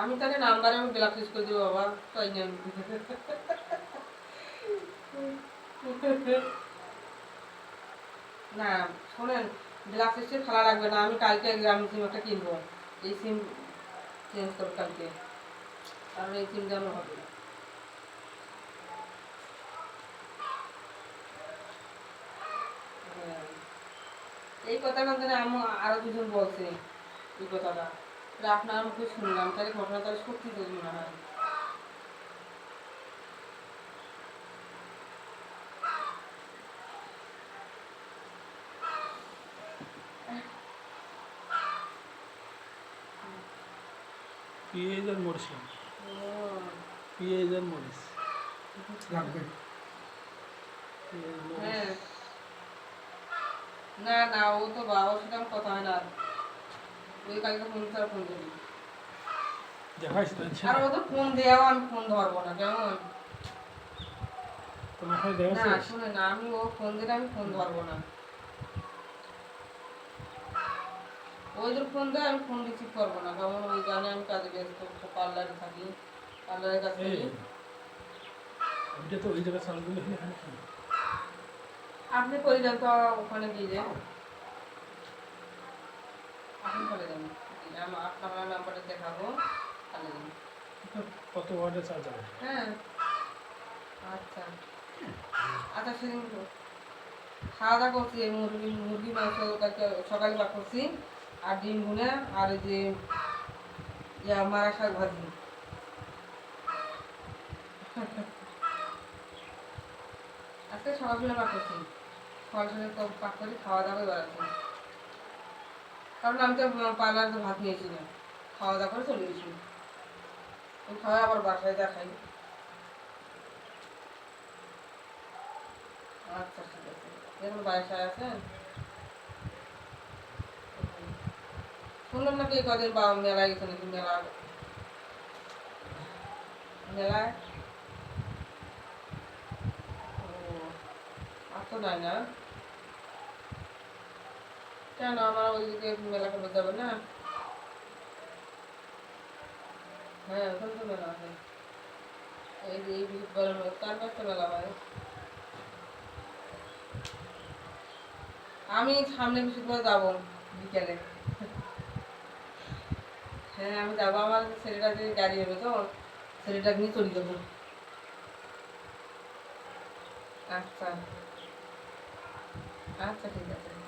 আমি তাহলে নাম্বারে আমি ব্লক লিস্ট করে দেবো বাবা, তাই না? না, শোনেন ব্ল্যাক লিস্টে খেলা লাগবে না, আমি কালকে গ্রামীণ সিম একটা কিনবো। এই সিম চেঞ্জ করব কালকে। কারণ এই সিম যেন হবে না। হ্যাঁ। এই কথাটা ধরে আমি আরও দুজন বলছে, এই কথাটা। আপনার মুখে শুনলাম তাহলে ঘটনা তাহলে সত্যি তো মনে হয় পিঁয়াজ আর মরিচ লাগবে। আর মরিচ না না ও তো বাবার সাথে আমার কথা হয় না। ওই কালকে ফোন ছাড়া ফোন করি দেখাইছি তো। আর ও তো ফোন দেওয়াও আমি ফোন ধরবো না কেমন? না শুনে না আমি ও ফোন দিলে আমি ফোন ধরবো না। ওই ফোন দেয় আমি ফোন রিসিভ করব না কারণ ওই জানে আমি কাজে ব্যস্ত পার্লারে থাকি পার্লারের কাছে? আপনি করে যান তো ওখানে দিয়ে যান আপনি আমার আপনার নাম্বারটা দেখাবো তাহলে দিন। এটা কত ওয়াটের হ্যাঁ। আচ্ছা। আচ্ছা সেদিন খাওয়া দাওয়া করছি মুরগি মুরগি মাংস সকালে বা করছি আর ডিম ভুনে আর এই যে ইয়া মারা শাক ভাজি। আজকে সকালবেলা পাক করছি। সকাল সকালে পাক করে খাওয়া দাওয়া বেড়াচ্ছি। কারণ আমি তো পার্লারে তো ভাত নিয়েছি না। খাওয়া দাওয়া করে চলে গেছি। ওই খাওয়া আবার বাসায় দেখাই। আচ্ছা ঠিক আছে। এখন বাসায় আছেন শুনলাম নাকি এই কদিন বা মেলায় গেছে নাকি মেলা? মেলায়? ও, আর তো নাই না? কেন আমার ওইদিকে মেলা করতে যাবে না? হ্যাঁ ওখানে তো মেলা আছে এই যে এই বুধবারের মধ্যে তার একটা মেলা হয়? আমি সামনে করে যাব বিকেলে। হ্যাঁ আমি যাব। আমার ছেলেটা যে গাড়ি হবে তো ছেলেটাকে নিয়ে চলে যাব। আচ্ছা। আচ্ছা ঠিক আছে।